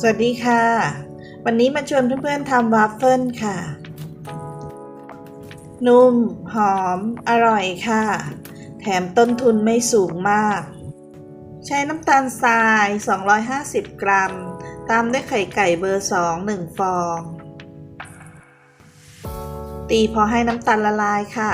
สวัสดีค่ะ วันนี้มาชวนเพื่อนๆทำวาฟเฟิลค่ะ นุ่ม หอม อร่อยค่ะ แถมต้นทุนไม่สูงมาก ใช้น้ำตาลทราย 250 กรัม ตามด้วยไข่ไก่เบอร์ 2 1 ฟอง ตีพอให้น้ำตาลละลายค่ะ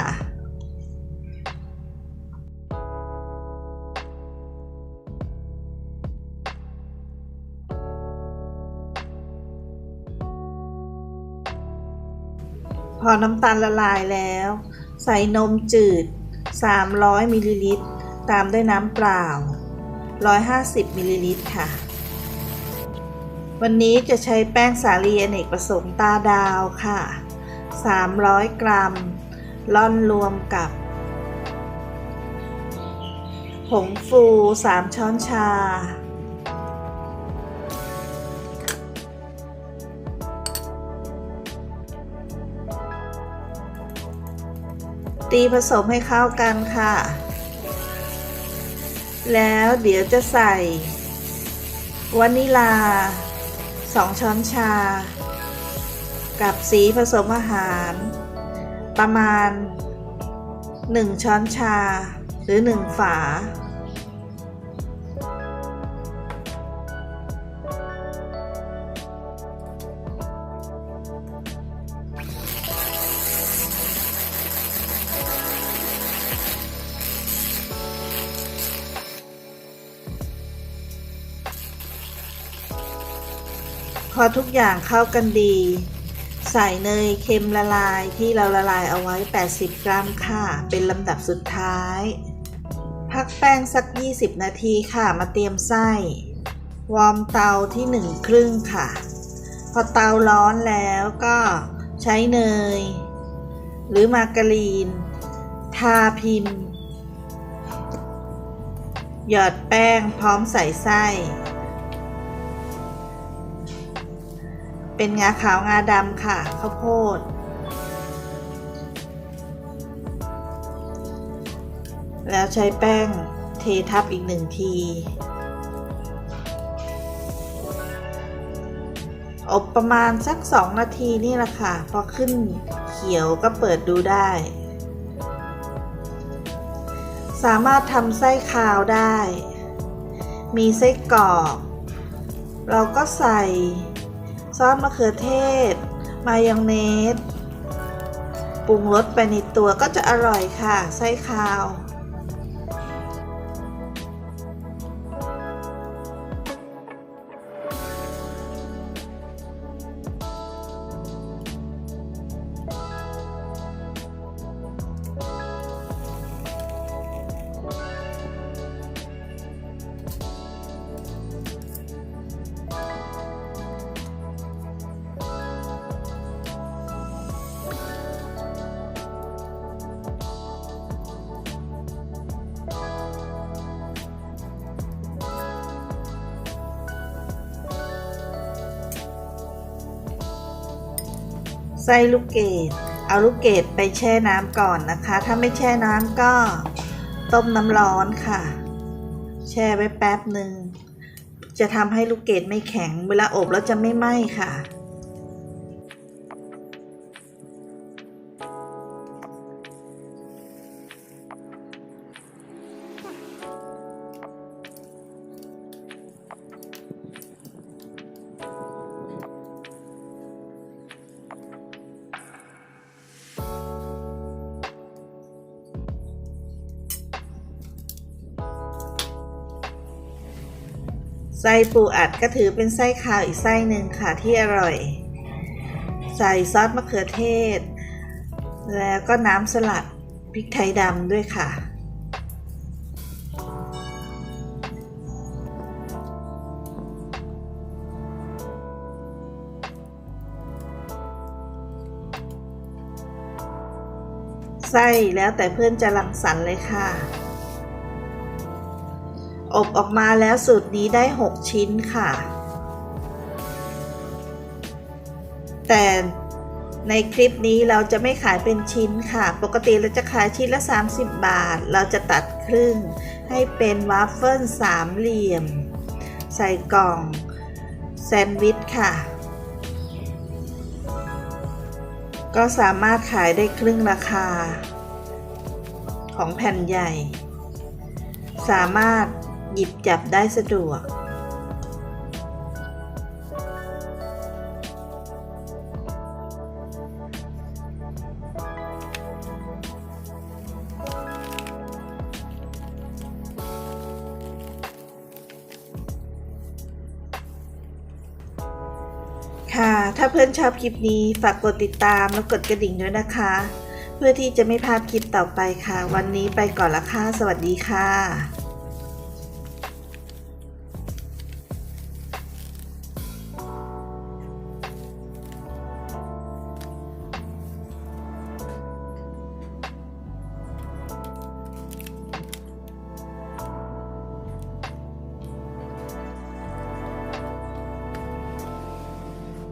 พอน้ำตาลละลายแล้ว ใส่นมจืด 300มิลลิลิตร ตามด้วยน้ำเปล่า 150มิลลิลิตรค่ะ วันนี้จะใช้แป้งสาลีอเนกประสงค์ตาดาวค่ะ 300 กรัม ล่อนรวมกับ ผงฟู 3 ช้อนชา ตีผสมให้เข้ากันค่ะ แล้วเดี๋ยวจะใส่วานิลา 2 ช้อนชา กับสีผสมอาหาร ประมาณ 1 ช้อนชาหรือ 1 ฝา อทุกอย่างเข้ากันดี ใส่เนยเค็มละลายที่เราละลายเอาไว้ 80 กรัมค่ะ เป็นลำดับสุดท้าย พักแป้งสัก 20 นาทีค่ะ มาเตรียมไส้ วอร์มเตาที่1ครึ่งค่ะ พอเตาร้อนแล้วก็ใช้เนย หรือมาการีน ทาพิมพ์ หยอดแป้งพร้อมใส่ไส้ เป็นงาขาวงาดำค่ะข้าวโพด แล้วใช้แป้งเททับอีกหนึ่งที อบประมาณสักสองนาทีนี่แหละค่ะ พอขึ้นเขียวก็เปิดดูได้ สามารถทำไส้คาวได้ มีไส้กรอกเราก็ใส่ ซอสมะเขือเทศ มายองเนส ปรุงรสไปในตัวก็จะอร่อยค่ะ ไส้คาว ไส้ลูกเกดเอาลูกเกดไปแช่น้ำก่อนนะคะ ถ้าไม่แช่น้ำก็ต้มน้ำร้อนค่ะ แช่ไว้แป๊บหนึ่งจะทำให้ลูกเกดไม่แข็ง เวลาอบแล้วจะไม่ไหม้ค่ะ ไส้ปูอัดก็ถือเป็นไส้คาวอีกไส้หนึ่งค่ะที่อร่อย ใส่ซอสมะเขือเทศ แล้วก็น้ำสลัดพริกไทยดำด้วยค่ะ ไส้แล้วแต่เพื่อนจะรังสรรค์เลยค่ะ อบออกมาแล้วสูตรนี้ได้ 6 ชิ้นค่ะ แต่ในคลิปนี้เราจะไม่ขายเป็นชิ้นค่ะ ปกติเราจะขายชิ้นละ 30 บาท เราจะตัดครึ่ง ให้เป็นวาฟเฟิลสามเหลี่ยม ใส่กล่องแซนด์วิชค่ะ ก็สามารถขายได้ครึ่งราคา ของแผ่นใหญ่ สามารถ หยิบจับได้สะดวก ค่ะ ถ้าเพื่อนชอบคลิปนี้ ฝากกดติดตามแล้วกดกระดิ่งด้วยนะคะ เพื่อที่จะไม่พลาดคลิปต่อไปค่ะ วันนี้ไปก่อนละค่ะ สวัสดีค่ะ